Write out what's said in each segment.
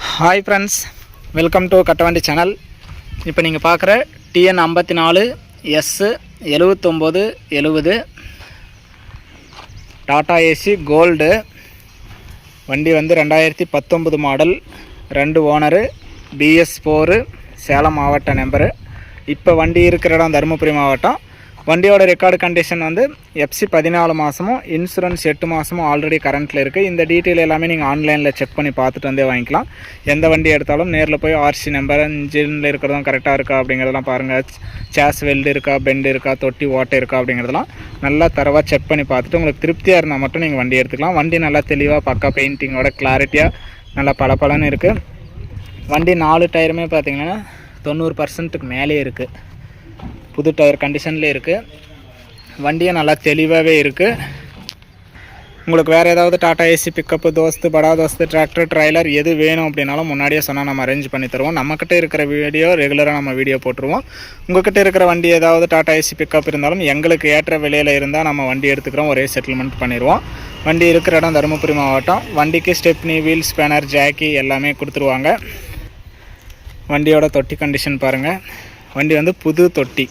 Hi friends welcome to Kattavandi channel இப்போ நீங்கள் பார்க்குற டிஎன் ஐம்பத்தி நாலு எஸ்ஸு எழுவத்தொம்போது எழுவது டாடா ஏசி கோல்டு வண்டி வந்து ரெண்டாயிரத்தி பத்தொம்பது மாடல் ரெண்டு ஓனரு பிஎஸ் ஃபோரு சேலம் மாவட்ட நம்பரு இப்போ வண்டி இருக்கிற இடம் தருமபுரி மாவட்டம். வண்டியோட ரெக்கார்டு கண்டிஷன் வந்து எஃப்சி பதினாலு மாதமும் இன்சூரன்ஸ் எட்டு மாதமும் ஆல்ரெடி கரண்ட்டில் இருக்குது இந்த டீட்டெயில் எல்லாமே நீங்கள் ஆன்லைனில் செக் பண்ணி பார்த்துட்டு வந்தே வாங்கிக்கலாம். எந்த வண்டி எடுத்தாலும் நேரில் போய் ஆர்சி நம்பர் இன்ஜினில் இருக்கிறதும் கரெக்டாக இருக்கா அப்படிங்கிறதெல்லாம் பாருங்கள் சேஸ் வெல்டு இருக்கா பெண்டு இருக்கா தொட்டி ஓட்டை இருக்கா அப்படிங்கிறதெல்லாம் நல்லா தரவாக செக் பண்ணி பார்த்துட்டு உங்களுக்கு திருப்தியாக இருந்தால் மட்டும் நீங்கள் வண்டி எடுத்துக்கலாம். வண்டி நல்லா தெளிவாக பக்கா பெயிண்டிங்கோட கிளாரிட்டியாக நல்லா பளபளன்னு இருக்குது வண்டி நாலு டயருமே பார்த்திங்கன்னா தொண்ணூறு பர்சன்ட்டுக்கு மேலே இருக்குது புது டயர் கண்டிஷன்லேயே இருக்குது வண்டியும் நல்லா தெளிவாகவே இருக்குது உங்களுக்கு வேறு ஏதாவது டாட்டா ஏசி பிக்கப்பு தோஸ்து படா தோஸ்து டிராக்டர் ட்ரைலர் எது வேணும் அப்படின்னாலும் முன்னாடியே சொன்னால் நம்ம அரேஞ்ச் பண்ணி தருவோம். நம்மக்கிட்ட இருக்கிற வீடியோ ரெகுலராக நம்ம வீடியோ போட்டுருவோம். உங்கள்கிட்ட இருக்கிற வண்டி ஏதாவது டாட்டா ஏசி பிக்கப் இருந்தாலும் எங்களுக்கு ஏற்ற விலையில் இருந்தால் நம்ம வண்டி எடுத்துக்கிறோம். ஒரே செட்டில்மெண்ட் பண்ணிடுவோம் வண்டி இருக்கிற இடம் தருமபுரி மாவட்டம். வண்டிக்கு ஸ்டெப்னி வீல் ஸ்பேனர் ஜாக்கி எல்லாமே கொடுத்துருவாங்க. வண்டியோட தொட்டி கண்டிஷன் பாருங்கள் வண்டி வந்து புது தொட்டி.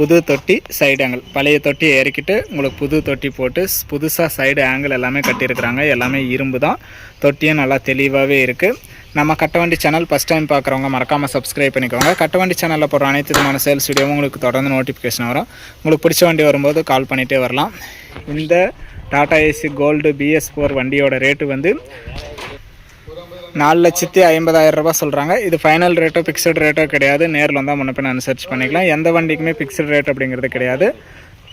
புது தொட்டி சைடு ஆங்கிள் பழைய தொட்டியை இறக்கிட்டு உங்களுக்கு புது தொட்டி போட்டு புதுசாக சைடு ஆங்கிள் எல்லாமே கட்டியிருக்கிறாங்க. எல்லாமே இரும்பு தான். தொட்டியும் நல்லா தெளிவாகவே இருக்குது நம்ம கட்டவண்டி சேனல் ஃபஸ்ட் டைம் பார்க்குறவங்க மறக்காமல் சப்ஸ்கிரைப் பண்ணிக்கோங்க. கட்டவண்டி சேனலில் போடுற அனைத்து விதமான சேல்ஸ் வீடியோவும் உங்களுக்கு தொடர்ந்து நோட்டிஃபிகேஷன் வரும். உங்களுக்கு பிடிச்ச வண்டி வரும்போது கால் பண்ணிகிட்டே வரலாம். இந்த Tata AC gold BS four வண்டியோட ரேட்டு வந்து நாலு லட்சத்தி ஐம்பதாயிரம் ரூபாய் சொல்கிறாங்க இது ஃபைனல் ரேட்டோ ஃபிக்ஸட் ரேட்டோ கிடையாது. நேரில் வந்தால் முன்ன பின்ன அனுசரிச்சு பண்ணிக்கலாம். எந்த வண்டிக்குமே ஃபிக்ஸட் ரேட் அப்படிங்கிறது கிடையாது.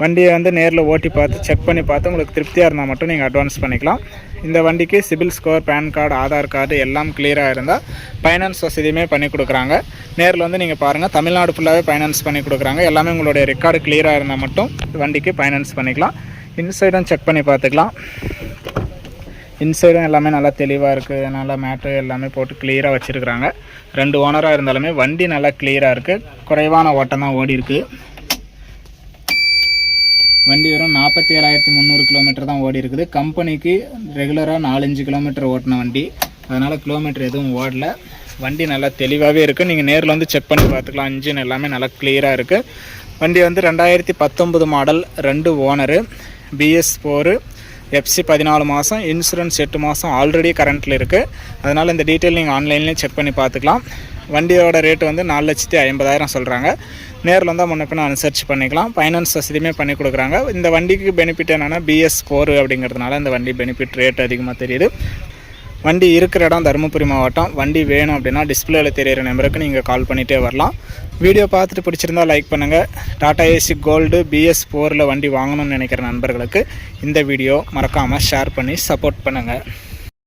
வண்டியை வந்து நேரில் ஓட்டி பார்த்து செக் பண்ணி பார்த்து உங்களுக்கு திருப்தியாக இருந்தால் மட்டும் நீங்கள் அட்வான்ஸ் பண்ணிக்கலாம். இந்த வண்டிக்கு CIBIL score PAN card Aadhaar card எல்லாம் கிளியராக இருந்தால் ஃபைனான்ஸ் வசதியுமே பண்ணி கொடுக்குறாங்க. நேரில் வந்து நீங்கள் பாருங்கள் தமிழ்நாடு ஃபுல்லாகவே ஃபைனான்ஸ் பண்ணி கொடுக்குறாங்க. எல்லாமே உங்களுடைய ரெக்கார்டு கிளியராக இருந்தால் மட்டும் வண்டிக்கு ஃபைனான்ஸ் பண்ணிக்கலாம். இன்சைடும் செக் பண்ணி பார்த்துக்கலாம். இன்சைடும் எல்லாமே நல்லா தெளிவாக இருக்குது நல்லா மேட்டு எல்லாமே போட்டு கிளியராக வச்சுருக்குறாங்க. ரெண்டு ஓனராக இருந்தாலுமே வண்டி நல்லா கிளியராக இருக்குது குறைவான ஓட்டம் தான் ஓடி இருக்குது வண்டி வெறும் நாற்பத்தி ஏழாயிரத்தி முந்நூறு கிலோமீட்டர் தான் ஓடி இருக்குது. கம்பெனிக்கு ரெகுலராக நாலஞ்சு கிலோமீட்டர் ஓட்டின வண்டி. அதனால் கிலோமீட்டர் எதுவும் ஓடல. வண்டி நல்லா தெளிவாகவே இருக்குது நீங்கள் நேரில் வந்து செக் பண்ணி பார்த்துக்கலாம். இன்ஜின் எல்லாமே நல்லா கிளியராக இருக்குது வண்டி வந்து ரெண்டாயிரத்தி பத்தொம்பது மாடல் ரெண்டு ஓனரு பிஎஸ் ஃபோரு எஃப்சி பதினாலு மாதம் இன்சூரன்ஸ் எட்டு மாதம் ஆல்ரெடி கரண்ட்டில் இருக்குது அதனால் இந்த டீட்டெயில் நீங்கள் ஆன்லைன்லேயும் செக் பண்ணி பார்த்துக்கலாம். வண்டியோட ரேட்டு வந்து நாலு லட்சத்தி ஐம்பதாயிரம் சொல்கிறாங்க நேரில் வந்தால் முன்ன பின்ன அனுசரிச்சு பண்ணிக்கலாம். ஃபைனான்ஸ் வசதியுமே பண்ணி கொடுக்குறாங்க. இந்த வண்டிக்கு பெனிஃபிட் என்னென்னா பிஎஸ் ஃபோர் அப்படிங்கிறதுனால இந்த வண்டி பெனிஃபிட் ரேட் அதிகமாக தெரியுது. வண்டி இருக்கிற இடம் தருமபுரி மாவட்டம். வண்டி வேணும் அப்படின்னா டிஸ்பிளேல தெரியிற நம்பருக்கு நீங்கள் கால் பண்ணிகிட்டே வரலாம். வீடியோ பார்த்துட்டு பிடிச்சிருந்தா லைக் பண்ணுங்கள் டாடா ஏசி கோல்டு பிஎஸ் ஃபோரில் வண்டி வாங்கணும்னு நினைக்கிற நண்பர்களுக்கு இந்த வீடியோ மறக்காமல் ஷேர் பண்ணி சப்போர்ட் பண்ணுங்கள்